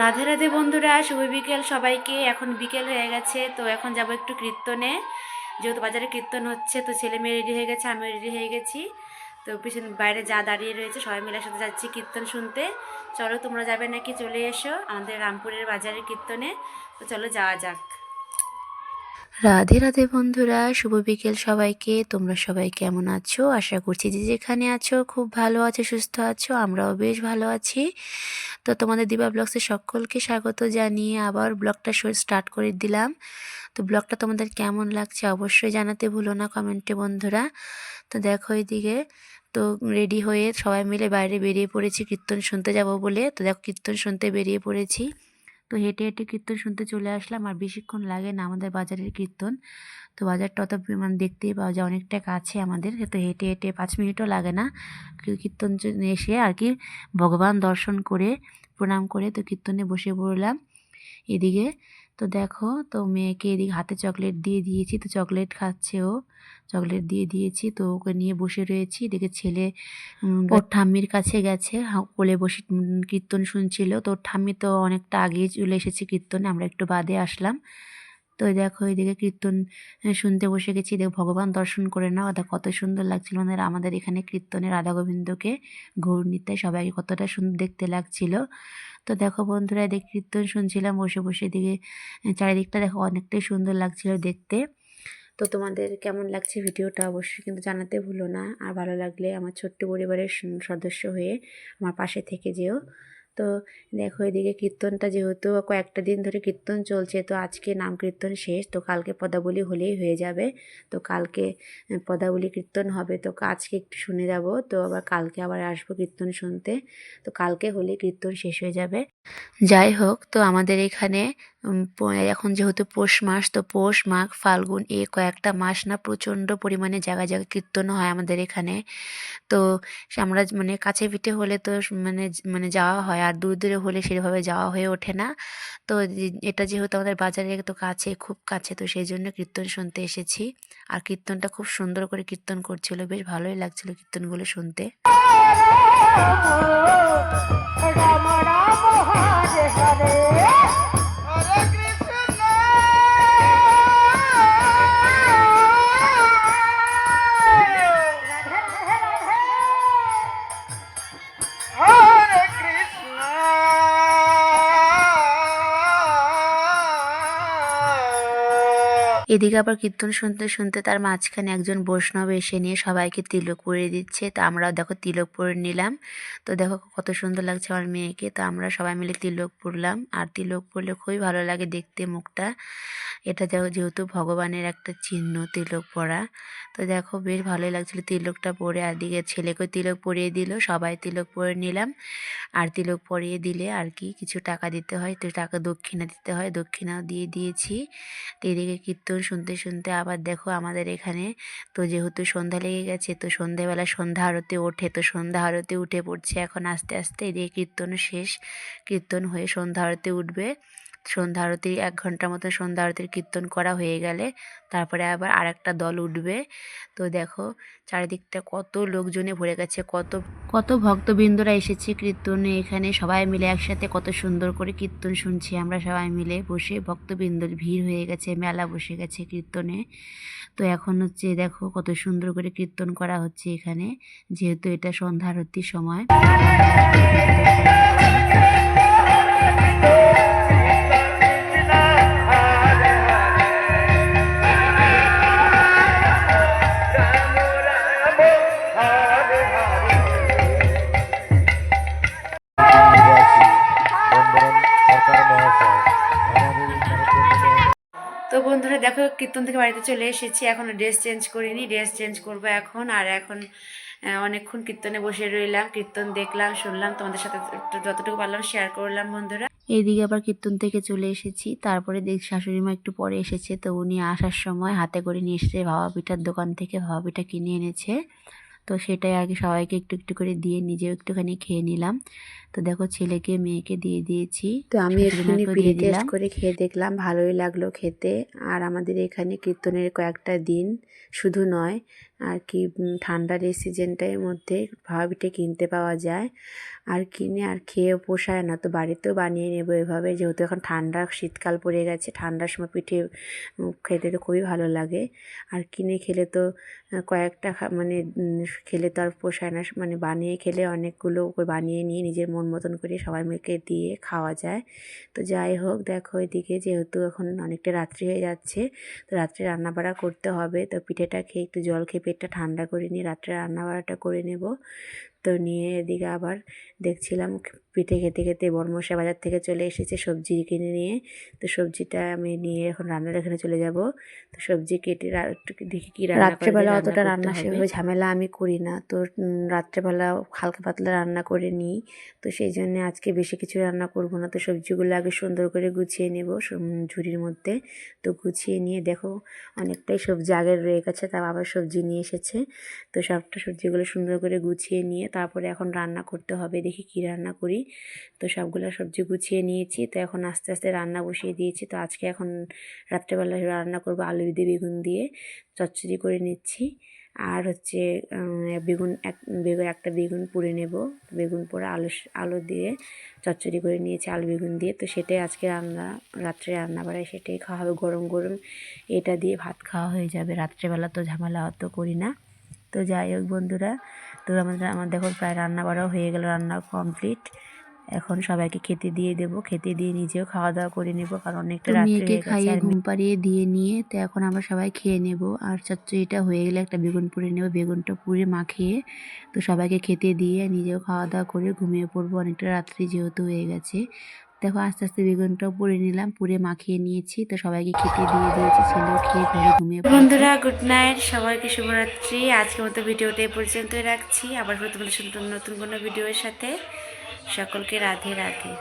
রাধে রাধে বন্ধুরা, শুভ বিকেল সবাইকে। এখন বিকেল হয়ে গেছে, তো এখন যাব একটু কীর্তনে। যেহেতু বাজারে কীর্তন হচ্ছে, তো ছেলে মেয়ে রেডি হয়ে গেছে, আমিও রেডি হয়ে গেছি। তো পিছন বাইরে যা দাঁড়িয়ে রয়েছে, সবাই মিলে সাথে যাচ্ছি কীর্তন শুনতে। চলো তোমরা যাবে নাকি চলে এসো আমাদের রামপুরের বাজারের কীর্তনে। তো চলো যাওয়া যাক। রাধে রাধে বন্ধুরা, শুভ বিকেল সবাইকে। তোমরা সবাই কেমন আছো? আশা করছি যে যেখানে আছো, খুব ভালো আছো, সুস্থ আছো, আমরাও বেশ ভালো আছি। তো তোমাদের দিবা ব্লগসে সকলকে স্বাগত জানিয়ে আবার ব্লগটা স্টার্ট করে দিলাম। তো ব্লগটা তোমাদের কেমন লাগছে অবশ্যই জানাতে ভুলো না কমেন্টে বন্ধুরা। তো দেখো এদিকে, তো রেডি হয়ে সবাই মিলে বাইরে বেরিয়ে পড়েছি, কীর্তন শুনতে যাব বলে। তো দেখো কীর্তন শুনতে বেরিয়ে পড়েছি। তো হেঁটে হেঁটে কীর্তন শুনতে চলে আসলাম। আর বেশিক্ষণ লাগে না আমাদের বাজারের কীর্তন। তো বাজারটা অত মানে দেখতেই পাওয়া যায় অনেকটা কাছে আমাদের। তো হেঁটে হেঁটে পাঁচ মিনিটও লাগে না কীর্তন এসে আর কি ভগবান দর্শন করে, প্রণাম করে তো কীর্তনে বসে পড়লাম। এদিকে তো দেখো তো মেয়েকে এদিকে হাতে চকলেট দিয়ে দিয়েছি তো চকলেট খাচ্ছে ও। চকলেট দিয়ে দিয়েছি তো ওকে নিয়ে বসে রয়েছি। এদিকে ছেলে ওর ঠাম্মির কাছে গেছে কোলে বসে কীর্তন শুনছিল। তো ওর ঠাম্মি তো অনেকটা আগেই চলে এসেছে কীর্তনে আমরা একটু বাদে আসলাম। তো দেখো এদিকে কীর্তন শুনতে বসে গেছি। দেখো ভগবান দর্শন করে নাও। দেখো কত সুন্দর লাগছিল মানে আমাদের এখানে কীর্তনে রাধা গোবিন্দকে নিতাই সবাইকে কতটা সুন্দর দেখতে লাগছিল। তো দেখো বন্ধুরা, এদের কীর্তন শুনছিলাম, বসে বসে দিকে চারিদিকটা দেখো অনেকটাই সুন্দর লাগছিল দেখতে। তো তোমাদের কেমন লাগছে ভিডিওটা অবশ্যই কিন্তু জানাতে ভুলো না। আর ভালো লাগলে আমার ছোট্ট পরিবারের সদস্য হয়ে আমার পাশে থেকে যেও। তো দেখো এদিকে কীর্তনটা যেহেতু কয়েকটা দিন ধরে কীর্তন চলছে, তো আজকে নাম কীর্তন শেষ, তো কালকে পদাবলী হলেই হয়ে যাবে। তো কালকে পদাবলী কীর্তন হবে, তো আজকে একটু শুনে যাব। তো আবার কালকে আবার আসব কীর্তন শুনতে। তো কালকে হলে কীর্তন শেষ হয়ে যাবে। যাই হোক, তো আমাদের এখানে এখন যেহেতু পৌষ মাস তো পৌষ মাঘ ফাল্গুন এই কয়েকটা মাস না প্রচণ্ড পরিমাণে জায়গায় জায়গায় কীর্তন হয় আমাদের এখানে তো আমরা মানে কাছে পিঠে হলে তো মানে মানে যাওয়া হয় আর দূর দূরে হলে সেভাবে যাওয়া হয়ে ওঠে না তো এটা যেহেতু আমাদের বাজারে তো কাছে খুব কাছে তো সেই জন্য কীর্তন শুনতে এসেছি আর কীর্তনটা খুব সুন্দর করে কীর্তন করছিল বেশ ভালোই লাগছিল কীর্তনগুলো শুনতে হরে কৃষ্ণ এদিকে আবার কীর্তন শুনতে শুনতে তার মাঝখানে একজন বৈষ্ণব এসে নিয়ে সবাইকে তিলক পরিয়ে দিচ্ছে। তো আমরাও দেখো তিলক পরে নিলাম। তো দেখো কত সুন্দর লাগছে আমার মেয়েকে। তো আমরা সবাই মিলে তিলক পরলাম আর তিলক পরলে খুবই ভালো লাগে দেখতে মুখটা। এটা দেখো যেহেতু ভগবানের একটা চিহ্ন তিলক পরা। তো দেখো বেশ ভালোই লাগছিল তিলকটা পরে। আর দিকে ছেলেকেও তিলক পরিয়ে দিল। সবাই তিলক পরে নিলাম। আর তিলক পরিয়ে দিলে আর কি কিছু টাকা দিতে হয়। তো টাকা দক্ষিণা দিতে হয়। দক্ষিণাও দিয়ে দিয়েছি। তো এদিকে কীর্তন শুনতে শুনতে আবার দেখো আমাদের এখানে তো যেহেতু সন্ধ্যা লেগে গেছে, তো সন্ধ্যাবেলা সন্ধ্যা আরতি ওঠে, তো সন্ধ্যা আরতি উঠে পড়ছে। এখন আস্তে আস্তে এদিকে কীর্তন শেষ, কীর্তন হয়ে সন্ধ্যা আরতি উঠবে। সন্ধ্যা আরতি, এক ঘণ্টার মতো সন্ধ্যা আরতির কীর্তন করা হয়ে গেলে তারপরে আবার আর একটা দল উঠবে। তো দেখো, চারিদিকটা কত লোকজনে ভরে গেছে, কত কত ভক্তবৃন্দরা এসেছে কীর্তনে। এখানে সবাই মিলে একসাথে কত সুন্দর করে কীর্তন শুনছি আমরা সবাই মিলে। বসে ভক্তবৃন্দর ভিড় হয়ে গেছে, মেলা বসে গেছে কীর্তনে। তো এখন হচ্ছে দেখো কত সুন্দর করে কীর্তন করা হচ্ছে এখানে, যেহেতু এটা সন্ধ্যা আরতির সময়। দেখো, কীর্তন থেকে বাড়িতে চলে এসেছি। এখন ড্রেস চেঞ্জ করিনি ড্রেস চেঞ্জ করব এখন। আর এখন অনেকক্ষণ কীর্তনে বসে রইলাম, কীর্তন দেখলাম, শুনলাম। তোমাদের সাথে যতটুকু পারলাম শেয়ার করলাম, বন্ধুরা। এইদিকে আবার কীর্তন থেকে চলে এসেছি। তারপরে দেখ শাশুড়ি মা একটু পরে এসেছে, তো উনি আসার সময় হাতে করে নিয়ে এসেছে, ভাবা পিঠার দোকান থেকে ভাবা পিঠা কিনে এনেছে। তো সেটাই আগে সবাইকে একটু একটু করে দিয়ে নিজেও একটুখানি খেয়ে নিলাম। তো দেখো ছেলেকে মেয়েকে দিয়ে দিয়েছি। তো আমি পিঠে দিয়ে টেস্ট করে খেয়ে দেখলাম ভালোই লাগল খেতে। আর আমাদের এখানে কীর্তনের কয়েকটা দিন শুধু নয় আর কি ঠান্ডার এই সিজনটার মধ্যে পিঠে কিনতে পাওয়া যায়। আর কিনে আর খেয়েও পোষায় না। তো বাড়িতেও বানিয়ে নেব এভাবে। যেহেতু এখন ঠান্ডা, শীতকাল পড়ে গেছে, ঠান্ডার সময় পিঠে খেতে তো খুবই ভালো লাগে। আর কিনে খেলে তো কয়েকটা মানে খেলে তো আর পোষায় না। মানে বানিয়ে খেলে অনেকগুলো বানিয়ে নিয়ে নিজের মন মতন করে সবাই মিলকে দিয়ে খাওয়া যায়। তো যাই হোক, দেখো এদিকে যেহেতু এখন অনেকটা রাত্রি হয়ে যাচ্ছে, তো রাত্রে রান্নাবাড়া করতে হবে। তো পিঠেটা খেয়ে একটু জল খেয়ে পেটটা ঠান্ডা করে নিয়ে রাত্রে রান্নাবাড়াটা করে নেব। তো নিয়ে এদিকে আবার দেখছিলাম পিঠে খেতে খেতে বর্মশা বাজার থেকে চলে এসেছে সবজি কিনে নিয়ে। তো সবজিটা আমি নিয়ে এখন রান্নার এখানে চলে যাব। তো সবজি কেটে দেখি কি রান্না রাত্রেবেলা অতটা রান্না সেভাবে ঝামেলা আমি করি না। তো রাত্রেবেলা হালকা পাতলা রান্না করে নিই। তো সেই জন্য আজকে বেশি কিছু রান্না করব না। তো সবজিগুলো আগে সুন্দর করে গুছিয়ে নেব ঝুড়ির মধ্যে। তো গুছিয়ে নিয়ে দেখো অনেকটাই সবজি আগে রয়ে গেছে তা আবার সবজি নিয়ে এসেছে। তো সবটা সবজিগুলো সুন্দর করে গুছিয়ে নিয়ে তারপরে এখন রান্না করতে হবে। দেখি কি রান্না করি। তো সবগুলো সবজি গুছিয়ে নিয়েছি। তো এখন আস্তে আস্তে রান্না বসিয়ে দিয়েছি। তো আজকে এখন রাত্রেবেলা রান্না করব আলু দিয়ে বেগুন দিয়ে। চচ্চড়ি করে নিচ্ছি। আর হচ্ছে বেগুন এক, বেগুন, একটা বেগুন পুড়ে নেব। বেগুন পোড়া আলু আলু দিয়ে চচ্চড়ি করে নিয়েছি আলু বেগুন দিয়ে। তো সেটাই আজকে রান্না, রাত্রে রান্না বাড়ায় সেটাই খাওয়া হবে। গরম গরম এটা দিয়ে ভাত খাওয়া হয়ে যাবে। রাত্রেবেলা তো ঝামেলা অত করি না। তো যাই হোক বন্ধুরা তো আমাদের আমার দেখো প্রায় রান্না বাড়াও হয়ে গেল রান্না কমপ্লিট এখন সবাইকে খেতে দিয়ে দেব খেতে দিয়ে নিজেও খাওয়া দাওয়া করে নেব কারণ অনেকটা রাত্রে মেয়েকে খাইয়ে ঘুম পাড়িয়ে দিয়ে নিয়ে তো এখন আমরা সবাই খেয়ে নেব। আর চচ্চড়িটা হয়ে গেলে একটা বেগুন পুড়ে নেব বেগুনটা পুড়ে মাখিয়ে। তো সবাইকে খেতে দিয়ে নিজেও খাওয়া দাওয়া করে ঘুমিয়ে পড়ব অনেকটা রাত্রি যেহেতু হয়ে গেছে। দেখো আস্তে আস্তে বেগুনটাও পুড়ে নিলাম, পুড়ে মাখিয়ে নিয়েছি, তো সবাইকে খেতে দিয়ে দিয়েছি, ছেলেও খেয়ে ঘরে ঘুমিয়ে। বন্ধুরা গুড নাইট সবাইকে শুভরাত্রি। আজকের মতো ভিডিওটা এই পর্যন্তই রাখছি। আবার তোমাদের নতুন কোনো ভিডিওর সাথে। সকলকে রাধে রাধে।